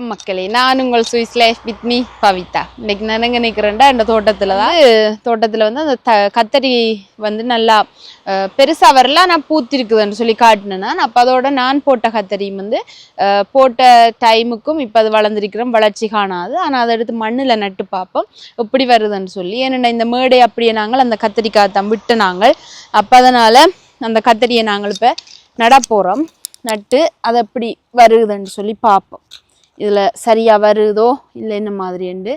வணக்கம் மக்களே நான் உங்கள் Swiss life with me Pavitha இன்னைக்கு நான் எங்க நிற்கிறேன்டா இந்த தோட்டத்தில் தான் தோட்டத்தில் வந்து அந்த த கத்தரி வந்து நல்லா பெருசாக வரல நான் பூத்திருக்குதுன்னு சொல்லி காட்டினேன் நான் அப்போ அதோட நான் போட்ட கத்தரியும் வந்து போட்ட டைமுக்கும் இப்போ அது வளர்ந்துருக்கிறோம் வளர்ச்சி காணாது ஆனால் அதை எடுத்து மண்ணில் நட்டு பார்ப்போம் எப்படி வருதுன்னு சொல்லி ஏன்னா இந்த மேடை அப்படியே நாங்கள் அந்த கத்திரிக்காய் தான் விட்டு நாங்கள் அப்போ அதனால் அந்த கத்தரியை நாங்கள் இப்போ நட போகிறோம் நட்டு அது எப்படி வருதுன்னு சொல்லி பார்ப்போம் இதில் சரியாக வருதோ இல்லை என்ன மாதிரிண்டு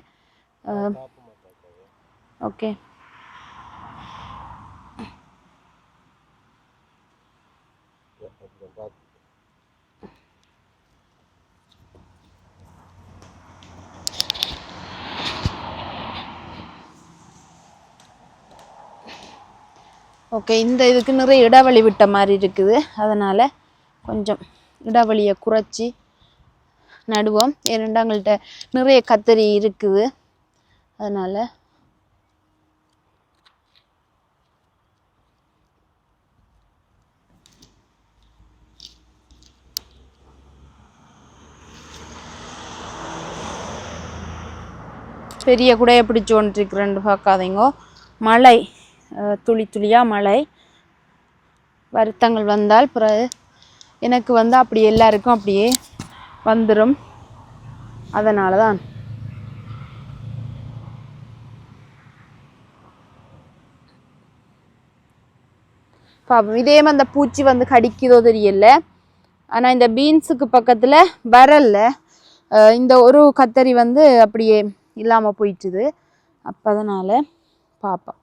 ஓகே. ஓகே இந்த இதுக்கு நிறைய இடைவெளி விட்ட மாதிரி இருக்குது. அதனால் கொஞ்சம் இடைவெளியை குறைச்சி நடுவோம். ஏனெண்டாங்கள்ட்ட நிறைய கத்தரி இருக்குது. அதனால் பெரிய குடையை பிடிச்சு கொண்டிருக்கிறேன்னு பார்க்காதீங்கோ. மழை அஹ், துளி துளியாக மழை. வருத்தங்கள் வந்தால் பிறகு எனக்கு வந்து அப்படி எல்லாருக்கும் அப்படியே வந்துடும் அதனால தான் பாப்போம் இதே மாதிரி அந்த பூச்சி வந்து கடிக்குதோ தெரியல. ஆனால் இந்த பீன்ஸுக்கு பக்கத்தில் வரல இந்த ஒரு கத்தரி வந்து அப்படியே இல்லாமல் போயிட்டுது. அப்போ அதனால் பார்ப்போம்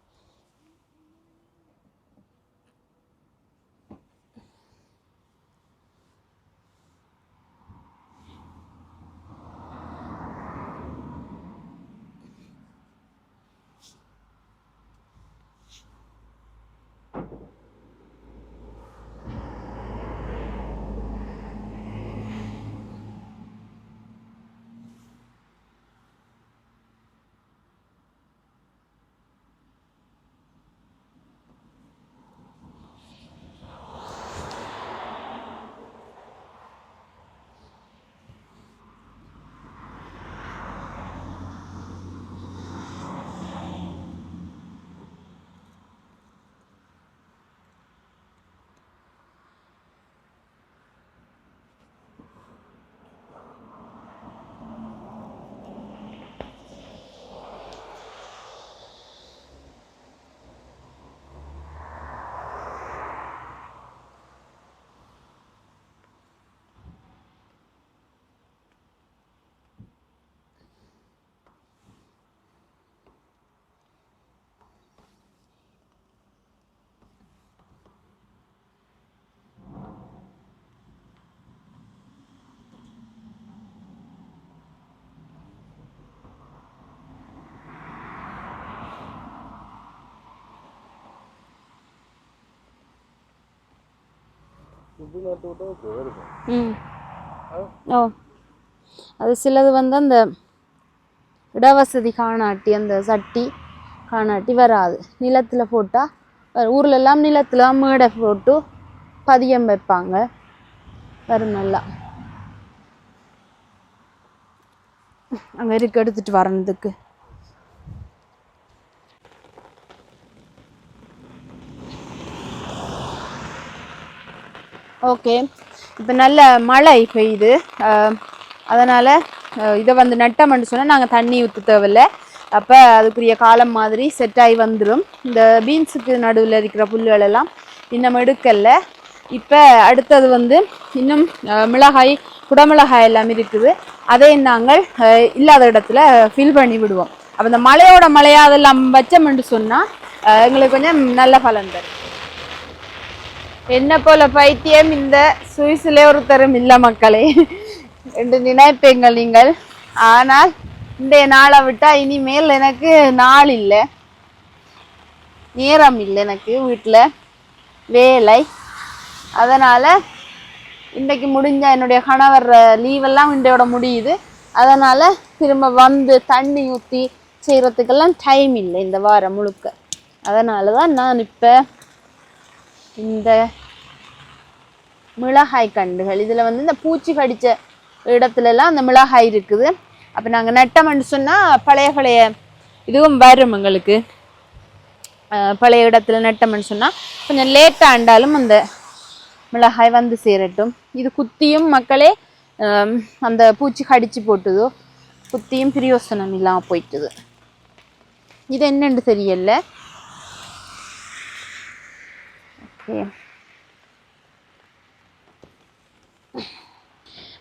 ஓ. அது சிலது வந்து அந்த இடவசதி காணாட்டி அந்த சட்டி காணாட்டி வராது. நிலத்தில் போட்டால் ஊர்லெல்லாம் நிலத்தில் மேடை போட்டு பதியம் வைப்பாங்க. வரும் நல்லா. அங்கே இருக்கு எடுத்துகிட்டு வரணுதுக்கு ஓகே. இப்போ நல்ல மழை பெய்யுது. அதனால் இதை வந்து நட்டோம்னு சொன்னால் நாங்கள் தண்ணி ஊற்ற தேவையில்ல. அப்போ அதுக்குரிய காலம் மாதிரி செட் ஆகி வந்துடும் இந்த பீன்ஸுக்கு நடுவில் இருக்கிற புல்லுகள் எல்லாம் இன்னும் எடுக்கலை. இப்போ அடுத்தது வந்து இன்னும் மிளகாய் குடமிளகாய் எல்லாம் இருக்குது. அதை நாங்கள் இல்லாத இடத்துல ஃபில் பண்ணி விடுவோம். அப்போ இந்த மழையோட மழையாக அதெல்லாம் வச்சோம்னு சொன்னால் எங்களுக்கு கொஞ்சம் நல்ல பலன் தரும். என்ன போல பைத்தியம் இந்த சுவிஸிலே ஒருத்தரும் இல்ல மக்களே என்று நினைப்பீங்கள் நீங்கள் ஆனால் இன்றைய நாளை விட்டா இனிமேல் எனக்கு நாள் இல்லை நேரம் இல்லை எனக்கு வீட்டில் வேலை அதனால் இன்றைக்கு முடிஞ்ச என்னுடைய கணவர் லீவெல்லாம் இன்றையோட முடியுது அதனால் திரும்ப வந்து தண்ணி ஊற்றி செய்கிறதுக்கெல்லாம் டைம் இல்லை இந்த வாரம் முழுக்க அதனால தான் நான் இப்போ இந்த மிளகாய் கண்டுகள். இதில் வந்து இந்த பூச்சி கடிச்ச இடத்துல எல்லாம் அந்த மிளகாய் இருக்குது. அப்போ நாங்கள் நட்டோம்னு சொன்னால் பழைய பழைய இதுவும் வரும் எங்களுக்கு. பழைய இடத்துல நட்டோம்னு சொன்னால் கொஞ்சம் லேட்டாக ஆண்டாலும் அந்த மிளகாய் வந்து சேரட்டும். இது குத்தியும் மக்களே அந்த பூச்சி கடிச்சு போட்டுதோ குத்தியும் பிரியோசனம் இல்லாமல் போயிட்டுது. இது என்னென்று சரியில்லை ஓகே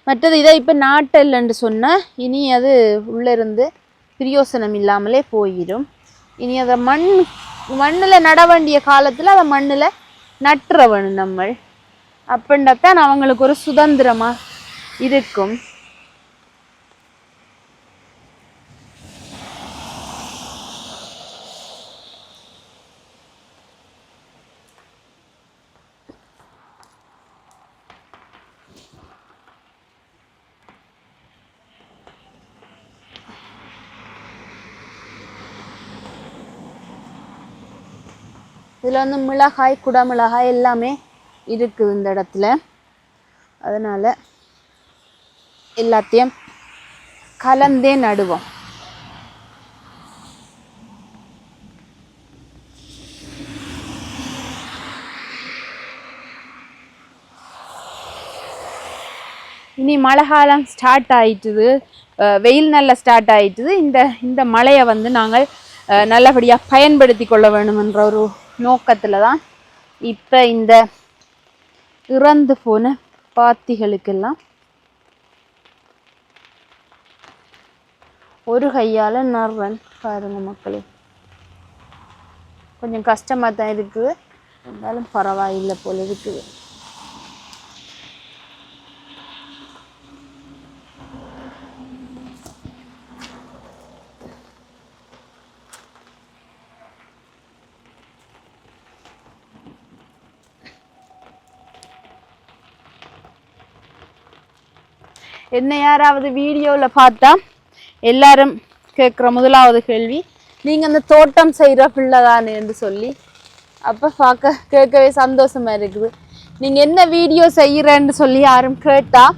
மற்றது இதை இப்போ நாட்டல்லன்னு சொன்னால் இனி அது உள்ளே இருந்து பிரியோசனம் இல்லாமலே போயிடும் இனி அதை மண் மண்ணில் நட வேண்டிய காலத்தில் அதை மண்ணில் நட்டுறவணும் நம்ம. அப்படின்றத்தான் அவங்களுக்கு ஒரு சுதந்திரமா இருக்கும். இதில் வந்து மிளகாய் குடமிளகாய் எல்லாமே இருக்குது இந்த இடத்துல. அதனால் எல்லாத்தையும் கலந்தே நடுவோம். இனி மழை காலம் ஸ்டார்ட் ஆயிட்டுது வெயில் நல்லா ஸ்டார்ட் ஆயிட்டுது. இந்த இந்த மழையை வந்து நாங்கள் நல்லபடியாக பயன்படுத்தி கொள்ள வேணுமென்ற ஒரு நோக்கத்தில் தான் இப்போ இந்த இறந்து போன பாத்திகளுக்கெல்லாம் ஒரு கையால் நர்றன் பாருங்க மக்களே. கொஞ்சம் கஷ்டமாக தான் இருக்குது. இருந்தாலும் பரவாயில்லை போல இருக்குது. என்ன யாராவது வீடியோவில் பார்த்தா எல்லாரும் கேட்குற முதலாவது கேள்வி. நீங்கள் அந்த தோட்டம் செய்கிற பிள்ளை தானே என்று சொல்லி. அப்போ பார்க்க கேட்கவே சந்தோஷமா இருக்குது. நீங்கள் என்ன வீடியோ செய்கிறேன்னு சொல்லி யாரும் கேட்டால்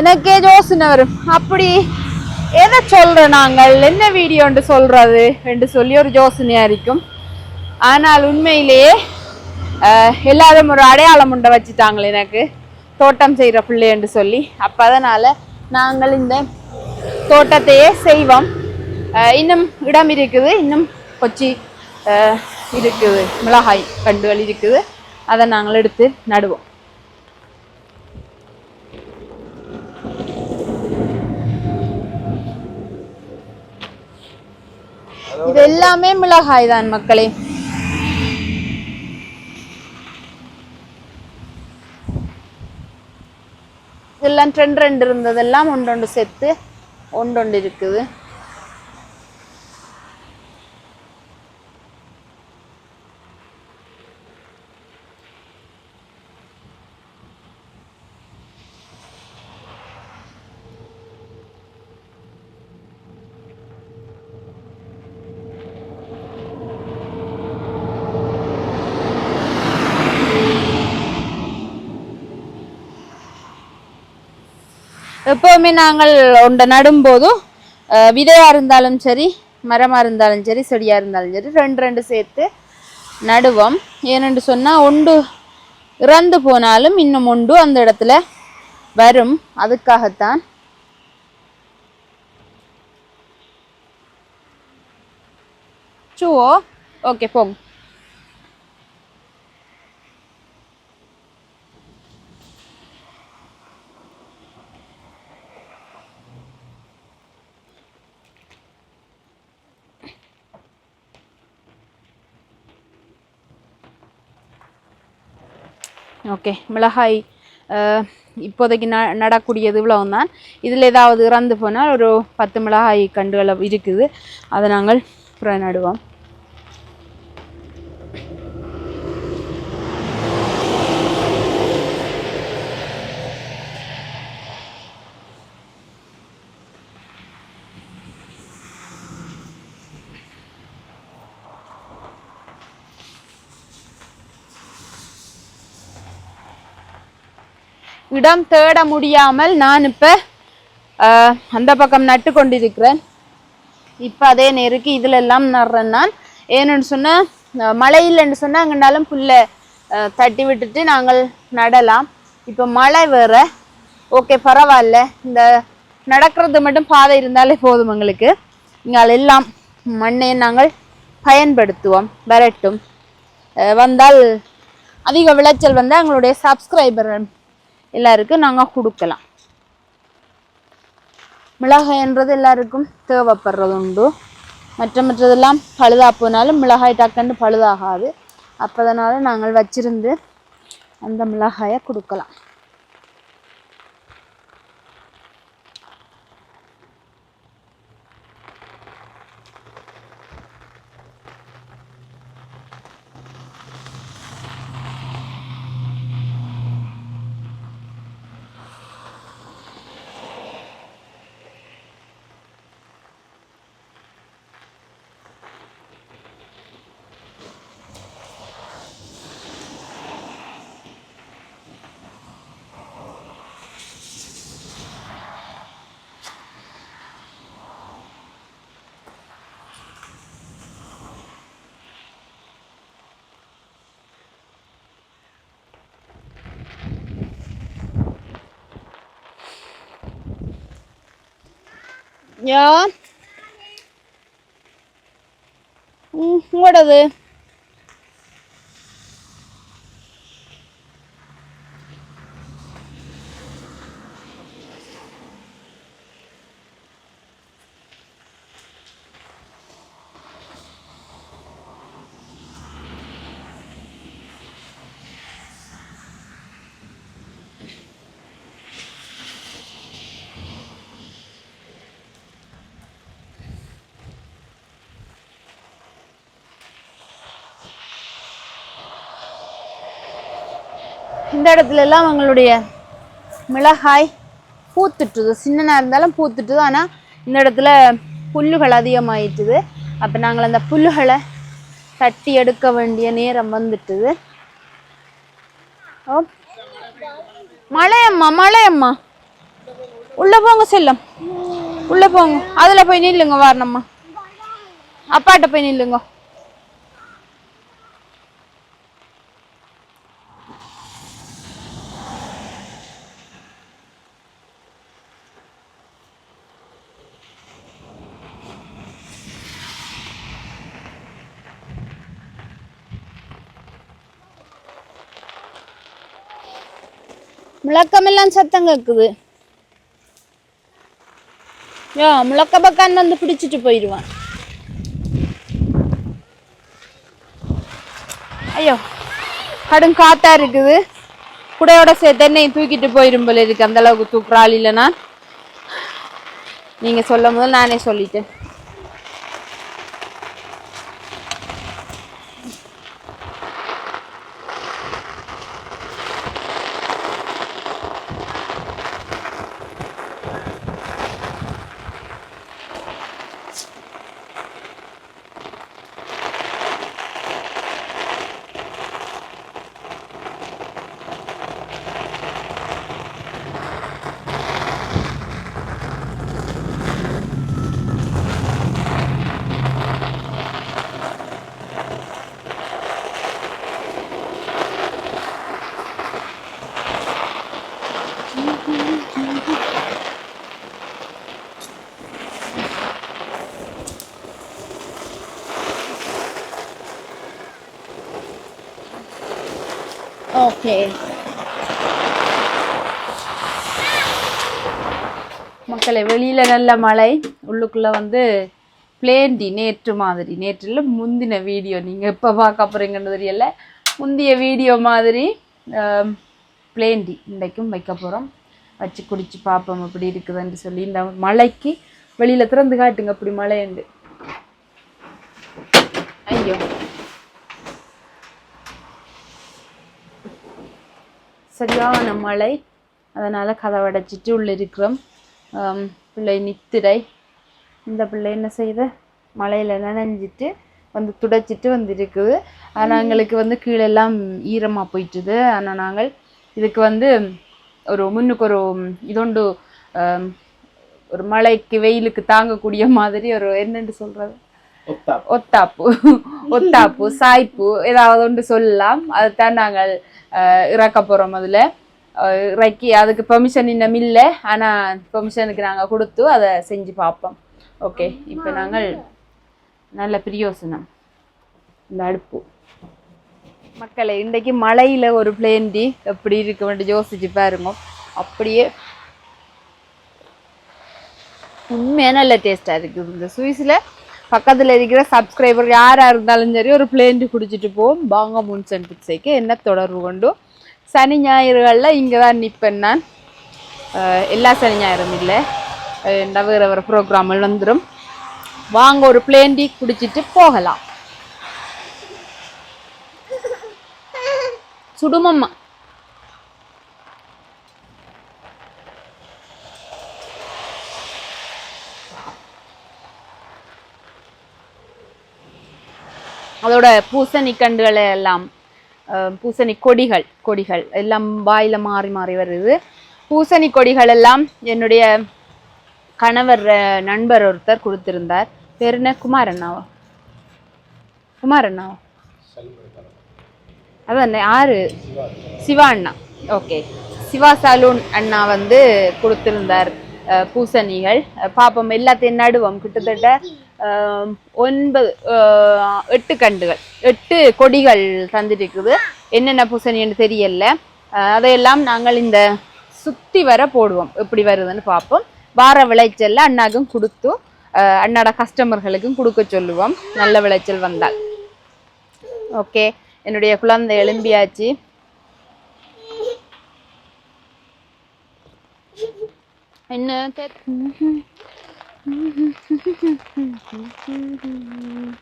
எனக்கே யோசனை வரும். அப்படி எதை சொல்கிற நாங்கள்? என்ன வீடியோன்ட்டு சொல்கிறது என்று சொல்லி ஒரு யோசனையாக இருக்கும். ஆனால் உண்மையிலேயே எல்லாரும் ஒரு அடையாளம் உண்டை வச்சுட்டாங்களே எனக்கு. தோட்டம் செய்கிற பிள்ளை என்று சொல்லி. அப்போ அதனால் நாங்கள் இந்த தோட்டத்தையே செய்வோம். இன்னும் இடம் இருக்குது. இன்னும் கொச்சி இருக்குது. மிளகாய் கண்டுகள் இருக்குது. அதை நாங்கள் எடுத்து நடுவோம். இது எல்லாமே மிளகாய் தான் மக்களே. இதெல்லாம் ரெண்டு ரெண்டு இருந்ததெல்லாம் ஒன்றொண்டு செத்து ஒன்றொண்டு இருக்குது. எப்போவுமே நாங்கள் ஒன்றை நடும்போதும் விதையாக இருந்தாலும் சரி மரமாக இருந்தாலும் சரி செடியாக இருந்தாலும் சரி ரெண்டு ரெண்டு சேர்த்து நடுவோம். ஏனென்று சொன்னால் ஒன்று இறந்து போனாலும் இன்னும் ஒன்று அந்த இடத்துல வரும். அதுக்காகத்தான் சுவோ. ஓகே போங்க. ஓகே மிளகாய் இப்போதைக்கு ந நடக்கூடியது இவ்வளவு தான் இதில் ஏதாவது இறந்து போனால் ஒரு பத்து மிளகாய் கண்டுகள் இருக்குது. அதை நாங்கள் நடுவோம் இடம் தேட முடியாமல் நான் இப்போ அந்த பக்கம் நட்டு கொண்டிருக்கிறேன். இப்போ அதே நேருக்கு இதில் எல்லாம் நடுறேன் நான் ஏன்னு சொன்னால் மழை இல்லைன்னு சொன்னால் அங்கேனாலும் புல்லை தட்டி விட்டுட்டு நாங்கள் நடலாம். இப்போ மழை வேற. ஓகே பரவாயில்ல. இந்த நடக்கிறது மட்டும் பாதை இருந்தாலே போதும் எங்களுக்கு. இங்கே எல்லாம் மண்ணை நாங்கள் பயன்படுத்துவோம் வரட்டும். வந்தால் அதிக விளைச்சல் வந்தால் எங்களுடைய சப்ஸ்கிரைபர் எல்லாருக்கும் நாங்கள் கொடுக்கலாம். மிளகாய்ன்றது எல்லாருக்கும் தேவைப்படுறது உண்டு மற்ற மற்றதெல்லாம் பழுதா போனாலும் மிளகாய் டக்குன்னு பழுதாகாது. அப்போதனால நாங்கள் வச்சிருந்து அந்த மிளகாயை கொடுக்கலாம். யா ம் இந்த இடத்துல எல்லாம் அவங்களுடைய மிளகாய் பூத்துட்டுது. சின்னதாக இருந்தாலும் பூத்துட்டுது. ஆனால் இந்த இடத்துல புல்லுகள் அதிகமாயிட்டுது. அப்போ நாங்கள் அந்த புல்லுகளை தட்டி எடுக்க வேண்டிய நேரம் வந்துட்டுது. ஓ. மழையம்மா மழையம்மா உள்ளே போங்க செல்லம். உள்ளே போங்க. அதில் போய் நில்லுங்க வரணும்மா. அப்பாட்ட போய் நில்லுங்க. முழக்கமெல்லாம் சத்தம் கேட்குது யோ முழக்க பக்கான் வந்து பிடிச்சிட்டு போயிடுவான் ஐயோ கடும் காத்தா இருக்குது. குடையோட சேர்த்து என்னையும் தூக்கிட்டு போயிடும் போல இருக்கு. அந்த அளவுக்கு தூக்குறாள் இல்லைனா நீங்க சொல்லும் போது நானே சொல்லிட்டேன். ஓகே மக்களை வெளியில நல்ல மழை உள்ளுக்குள்ள வந்து பிளேண்டி நேற்று மாதிரி. நேற்றுல முந்தின வீடியோ. நீங்க எப்போ பார்க்க போறீங்கன்னு தெரியல. முந்திய வீடியோ மாதிரி பிளேண்டி இன்றைக்கும் வைக்க போறோம். வச்சு குடிச்சு பார்ப்போம் எப்படி இருக்குதுன்னு சொல்லி. இந்த மலைக்கு வெளியில திறந்து காட்டுங்க அப்படி மழைண்டு ஐயோ. சரியான மழை. அதனால் கதவடைச்சிட்டு உள்ளே இருக்கிறோம் பிள்ளை நித்திரை. இந்த பிள்ளை என்ன செய்த? மழையில் நனைஞ்சிட்டு வந்து துடைச்சிட்டு வந்துருக்குது. ஆனால் எங்களுக்கு வந்து கீழெல்லாம் ஈரமாக போயிட்டுது. ஆனால் நாங்கள் இதுக்கு வந்து ஒரு முன்னுக்கு ஒரு இதொண்டு ஒரு மழைக்கு வெயிலுக்கு தாங்கக்கூடிய மாதிரி ஒரு என்னென்று சொல்கிறது ஒத்தாப்பு ஒத்தாப்பு சாய்ப்பு ஏதாவது ஒன்று சொல்லலாம். அதுதான் நாங்கள் இறக்க போறோம் அதில். இறக்கி அதுக்கு பெர்மிஷன் இன்னும் இல்லை. ஆனா பெர்மிஷனுக்கு நாங்க கொடுத்து அதை செஞ்சு பார்ப்போம். ஓகே இப்போ நாங்கள் நல்ல பிரியோசனம். இந்த அடுப்பு. மக்களை இன்றைக்கு மழையில ஒரு பிளேண்டி எப்படி இருக்க வேண்டிய யோசிச்சு பாருங்க. அப்படியே உண்மையாக நல்ல டேஸ்ட்டாக இருக்குது இந்த சுவிஸில் பக்கத்தில் இருக்கிற சப்ஸ்கிரைபர் யாராக இருந்தாலும் சரி ஒரு பிளேண்டு குடிச்சிட்டு போவோம். பாங்க முன்சன் பிச்சைக்கு என்ன தொடர்பு கொண்டு? சனி ஞாயிறுகளில் இங்கே தான் நிற்பேன் நான் எல்லா சனி ஞாயிறும் இல்லை. வேறு வேறு ப்ரோக்ராமில் வந்துடும் வாங்க ஒரு பிளேண்டி குடிச்சிட்டு போகலாம். சுடுமம்மா அதோட பூசணி எல்லாம் அஹ், பூசணி கொடிகள் கொடிகள் எல்லாம் வாயில மாறி மாறி வருது. பூசணி கொடிகள் எல்லாம் என்னுடைய கணவர் நண்பர் ஒருத்தர் கொடுத்திருந்தார். பேர் என்ன? குமாரண்ணாவா? குமாரண்ணாவா? அதான் யாரு? சிவா அண்ணா ஓகே. சிவா சலூன் அண்ணா வந்து கொடுத்திருந்தார் அஹ், பூசணிகள். பாப்போம் எல்லாத்தையும் நடுவோம். கிட்டத்தட்ட ஒன்பது எட்டு கண்டுகள் எட்டு கொடிகள் தந்துருக்குது என்னென்ன பூசணின்னு தெரியல. அதையெல்லாம் நாங்கள் இந்த சுத்தி வர போடுவோம். எப்படி வருதுன்னு பார்ப்போம். வார விளைச்சல்ல அண்ணாக்கும் கொடுத்து அண்ணோட அண்ணாட கஸ்டமர்களுக்கும் கொடுக்க சொல்லுவோம். நல்ல விளைச்சல் வந்தால். ஓகே. என்னுடைய குழந்தை எலும்பியாச்சு என்ன 嗯哼哼哼哼哼哼哼哼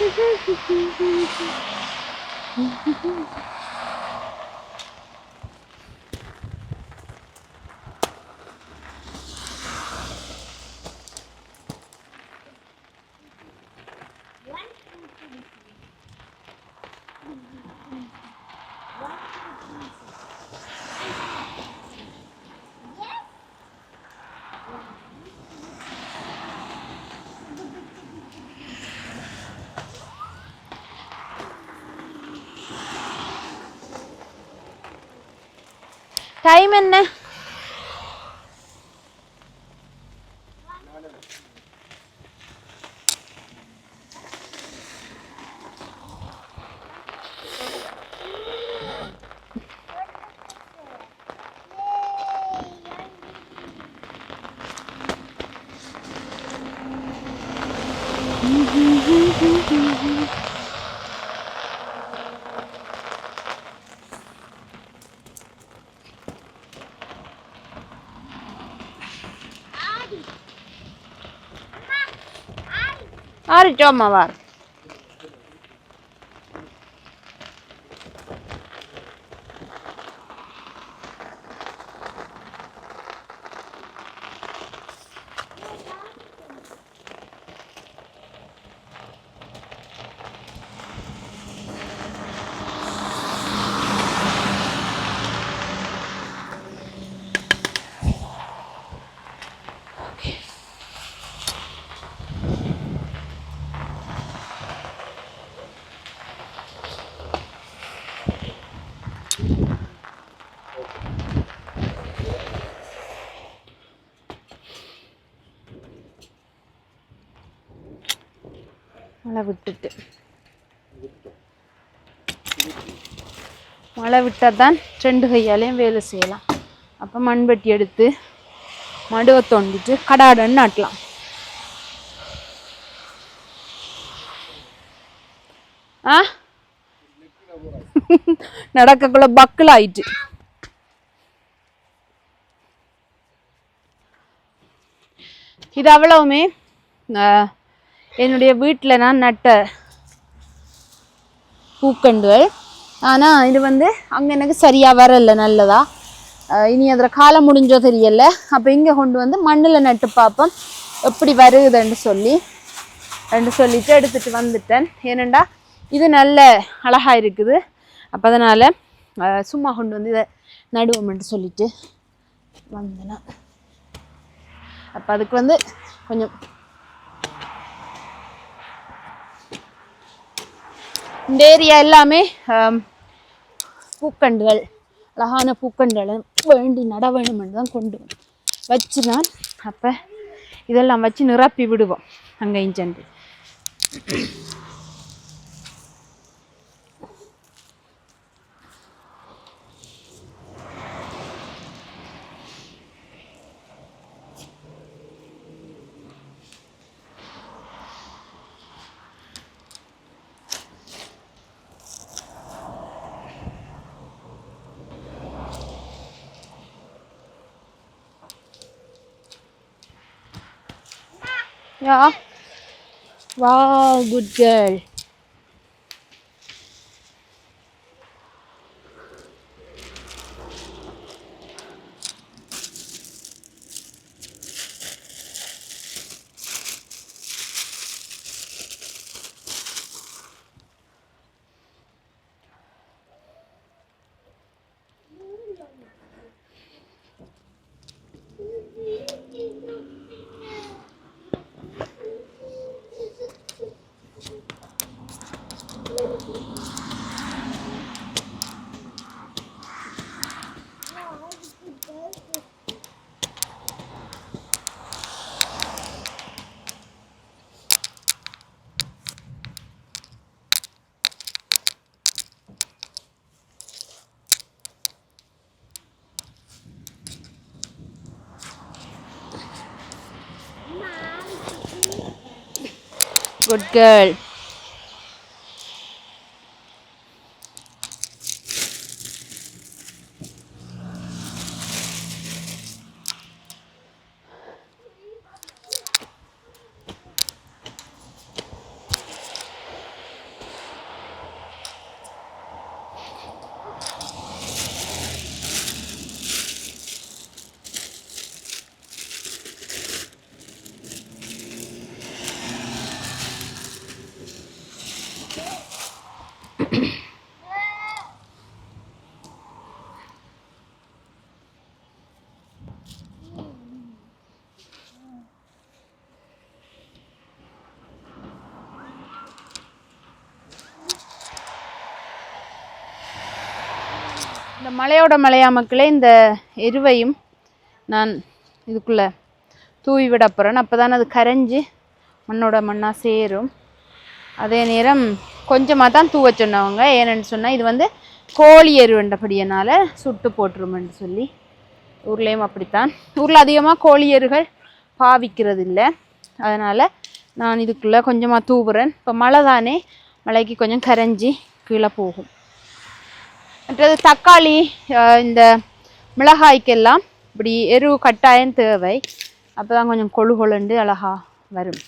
டைம் என்ன ஆறிட்டோம்மா வார் மழை விட்டுட்டு. மழை விட்டால் தான் ரெண்டு கையாலையும் வேலை செய்யலாம். அப்போ மண்வெட்டி எடுத்து மடுவை தோண்டிட்டு கடாடன்னு நாட்டலாம். ஆ? நடக்கக்குள்ள பக்கில் ஆயிட்டு. இது அவ்வளவுமே. ஆஹ், என்னுடைய வீட்டில் நான் நட்ட பூக்கண்டுகள். ஆனால் இது வந்து அங்கே எனக்கு சரியாக வரல நல்லதா. இனி அதில் காலம் முடிஞ்சோ தெரியல. அப்போ இங்கே கொண்டு வந்து மண்ணில் நட்டு பார்ப்போம். எப்படி வருகுதுன்னு சொல்லி. ரெண்டு சொல்லிட்டு எடுத்துட்டு வந்துட்டேன். ஏனண்டா இது நல்ல அழகா இருக்குது. அப்போ அதனால் சும்மா கொண்டு வந்து இதை நடுவோம்ன்ட்டு சொல்லிட்டு வந்தேன். அப்போ அதுக்கு வந்து கொஞ்சம் இந்த ஏரியா எல்லாமே பூக்கண்டுகள் அழகான பூக்கண்டுகளை வேண்டி நட வேணும்னு தான் கொண்டு வச்சு நான் அப்போ இதெல்லாம் வச்சு நிரப்பி விடுவோம். அங்கே சென்று. Good girl. Good girl. இந்த மலையோட மலையா மக்களே இந்த எருவையும் நான் இதுக்குள்ளே தூவி விட போகிறேன் அப்போ தான் அது கரைஞ்சி மண்ணோட மண்ணாக சேரும். அதே நேரம் கொஞ்சமாக தான் தூவ சொன்னவங்க. ஏன்னு சொன்னால் இது வந்து கோழி எருவண்டபடியனால சுட்டு போட்டுருமென்னு சொல்லி ஊர்லேயும் அப்படித்தான். ஊரில் அதிகமாக கோழி எருகள் பாவிக்கிறது இல்லை அதனால் நான் இதுக்குள்ளே கொஞ்சமாக தூவுறேன். இப்போ மழை தானே மழைக்கு கொஞ்சம் கரைஞ்சி கீழே போகும். மற்றது தக்காளி இந்த மிளகாய்க்கெல்லாம் இப்படி எரு கட்டாயம் தேவை. அப்போ தான் கொஞ்சம் கொழு கொழுண்டு அழகாக வரும்.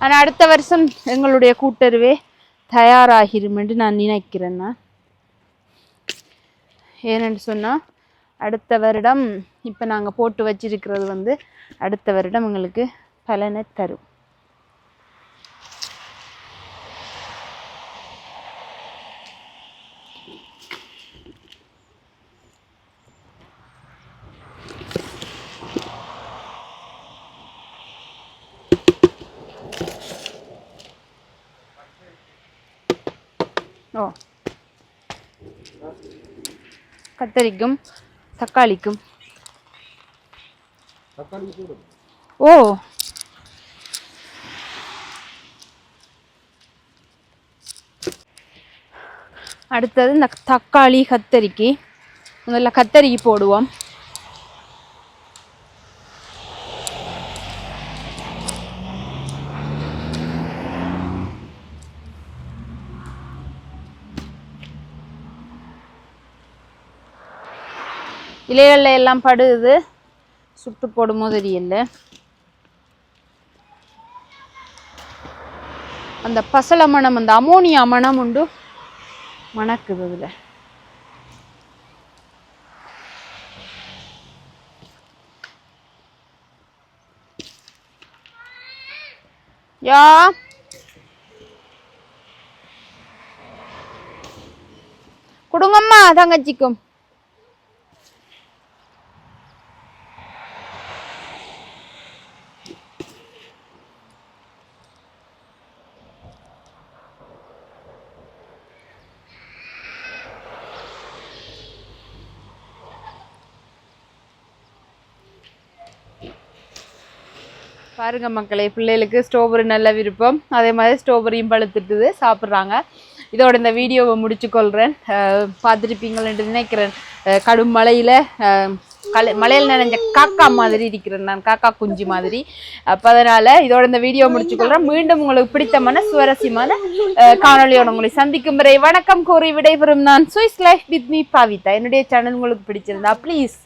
ஆனால் அடுத்த வருஷம் எங்களுடைய கூட்டுறவே தயாராகிரும் என்று நான் நினைக்கிறேன் நான் ஏனென்று சொன்னால் அடுத்த வருடம் இப்போ நாங்கள் போட்டு வச்சிருக்கிறது வந்து அடுத்த வருடம் எங்களுக்கு பலனை தரும் ஓ கத்தரிக்கும் தக்காளிக்கும். ஓ. அடுத்தது இந்த தக்காளி கத்தரிக்கு. முதல்ல கத்தரிக்கு போடுவோம். இலைகளில் எல்லாம் படுது சுட்டு போடுமோ தெரியல. அந்த பசல மணம் அந்த அமோனியா மணம் உண்டு. மணக்குது அதுல. யா? கொடுங்கம்மா தங்கச்சிக்கும். பாருங்க மக்களே பிள்ளைகளுக்கு ஸ்ட்ராபெரி நல்ல விருப்பம். அதே மாதிரி ஸ்ட்ராபெரியும் பழுத்துட்டுது சாப்பிட்றாங்க. இதோட இந்த வீடியோவை முடிச்சுக்கொள்கிறேன் பார்த்துருப்பீங்களேன்ட்டு நினைக்கிறேன். கடும் மழையில் கலை மலையில் நனைஞ்ச காக்கா மாதிரி இருக்கிறேன் நான் காக்கா குஞ்சு மாதிரி. அப்போ அதனால் இதோட இந்த வீடியோ முடிச்சுக்கொள்கிறேன் மீண்டும் உங்களுக்கு பிடித்தமான சுவாரஸ்யமான காணொலியோட உங்களை சந்திக்கும் வரை வணக்கம் கூறி விடைபெறும் நான் Swiss life with me Pavitha. என்னுடைய சேனல் உங்களுக்கு பிடிச்சிருந்தா ப்ளீஸ்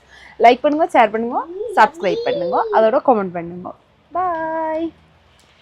லைக் பண்ணுங்க ஷேர் பண்ணுங்க சப்ஸ்கிரைப் பண்ணுங்க. அதோட கமெண்ட் பண்ணுங்க. பாய்